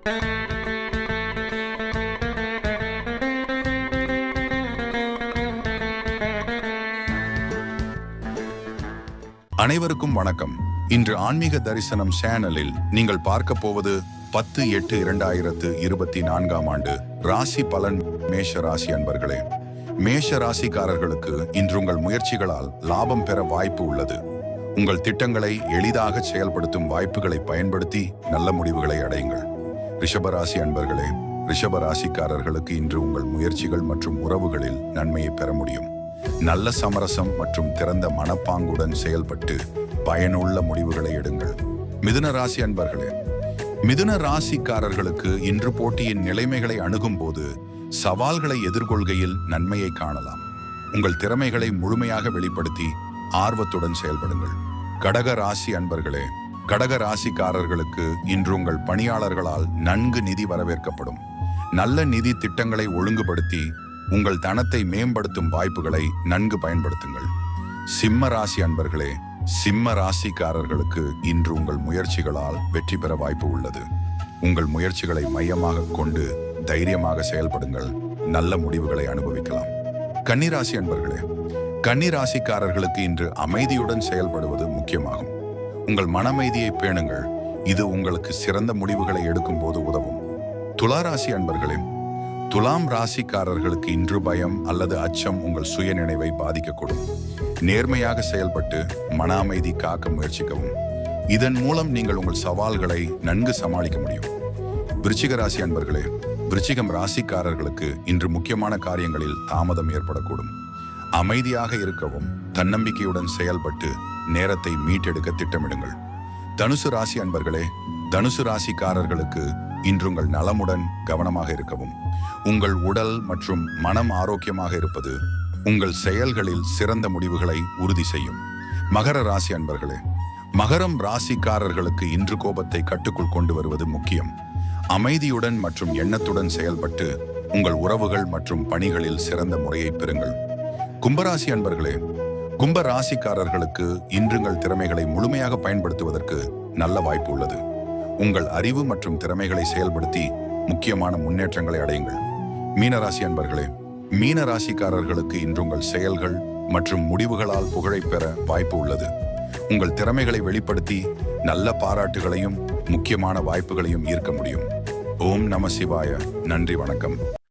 அனைவருக்கும் வணக்கம். இன்று ஆன்மீக தரிசனம் சேனலில் நீங்கள் பார்க்க போவது பத்து எட்டு இரண்டாயிரத்து இருபத்தி நான்காம் ஆண்டு ராசி பலன் மேஷ ராசி அன்பர்களே. மேஷ ராசிக்காரர்களுக்கு இன்று உங்கள் முயற்சிகளால் லாபம் பெற வாய்ப்பு உள்ளது. உங்கள் திட்டங்களை எளிதாக செயல்படுத்தும் வாய்ப்புகளை பயன்படுத்தி நல்ல முடிவுகளை அடையுங்கள். ரிஷபராசி அன்பர்களே ரிஷபராசிக்காரர்களுக்கு இன்று உங்கள் முயற்சிகள் மற்றும் உறவுகளில் நன்மையை பெற முடியும். நல்ல சமரசம் மற்றும் திறந்த மனப்பாங்குடன் செயல்பட்டு பயனுள்ள முடிவுகளை எடுங்கள். மிதுன ராசி அன்பர்களே மிதுன ராசிக்காரர்களுக்கு இன்று போட்டியின் நிலைமைகளை அணுகும் போது சவால்களை எதிர்கொள்கையில் நன்மையை காணலாம். உங்கள் திறமைகளை முழுமையாக வெளிப்படுத்தி ஆர்வத்துடன் செயல்படுங்கள். கடக ராசி அன்பர்களே கடக ராசிக்காரர்களுக்கு இன்று உங்கள் பணியாளர்களால் நன்கு நிதி வரவேற்கப்படும். நல்ல நிதி திட்டங்களை ஒழுங்குபடுத்தி உங்கள் தனத்தை மேம்படுத்தும் வாய்ப்புகளை நன்கு பயன்படுத்துங்கள். சிம்ம ராசி அன்பர்களே சிம்ம ராசிக்காரர்களுக்கு இன்று உங்கள் முயற்சிகளால் வெற்றி பெற வாய்ப்பு உள்ளது. உங்கள் முயற்சிகளை மையமாக கொண்டு தைரியமாக செயல்படுங்கள். நல்ல முடிவுகளை அனுபவிக்கலாம். கன்னிராசி அன்பர்களே கன்னிராசிக்காரர்களுக்கு இன்று அமைதியுடன் செயல்படுவது முக்கியமாகும். உங்கள் மனமைதியை பேணுங்கள். இது உங்களுக்கு சிறந்த முடிவுகளை எடுக்கும் போது உதவும். துளாராசி அன்பர்களே துலாம் ராசிக்காரர்களுக்கு இன்று பயம் அல்லது அச்சம் உங்கள் சுய நினைவை பாதிக்கக்கூடும். நேர்மையாக செயல்பட்டு மன அமைதி காக்க முயற்சிக்கவும். இதன் மூலம் நீங்கள் உங்கள் சவால்களை நன்கு சமாளிக்க முடியும். விருச்சிக ராசி அன்பர்களே விருச்சிகம் ராசிக்காரர்களுக்கு இன்று முக்கியமான காரியங்களில் தாமதம் ஏற்படக்கூடும். அமைதியாக இருக்கவும் தன்னம்பிக்கையுடன் செயல்பட்டு நேரத்தை மீட்டெடுக்க திட்டமிடுங்கள். தனுசு ராசி அன்பர்களே தனுசு ராசிக்காரர்களுக்கு இன்று உங்கள் நலமுடன் கவனமாக இருக்கவும். உங்கள் உடல் மற்றும் மனம் ஆரோக்கியமாக இருப்பது உங்கள் செயல்களில் சிறந்த முடிவுகளை உறுதி செய்யும். மகர ராசி அன்பர்களே மகரம் ராசிக்காரர்களுக்கு இன்று கோபத்தை கட்டுக்குள் கொண்டு வருவது முக்கியம். அமைதியுடன் மற்றும் எண்ணத்துடன் செயல்பட்டு உங்கள் உறவுகள் மற்றும் பணிகளில் சிறந்த முறையை பெறுங்கள். கும்பராசி அன்பர்களே கும்ப ராசிக்காரர்களுக்கு இன்றுங்கள் திறமைகளை முழுமையாக பயன்படுத்துவதற்கு நல்ல வாய்ப்பு உள்ளது. உங்கள் அறிவு மற்றும் திறமைகளை செயல்படுத்தி முக்கியமான முன்னேற்றங்களை அடையுங்கள். மீனராசி அன்பர்களே மீன ராசிக்காரர்களுக்கு இன்று உங்கள் செயல்கள் மற்றும் முடிவுகளால் புகழை பெற வாய்ப்பு உள்ளது. உங்கள் திறமைகளை வெளிப்படுத்தி நல்ல பாராட்டுகளையும் முக்கியமான வாய்ப்புகளையும் ஈர்க்க முடியும். ஓம் நம சிவாய. நன்றி வணக்கம்.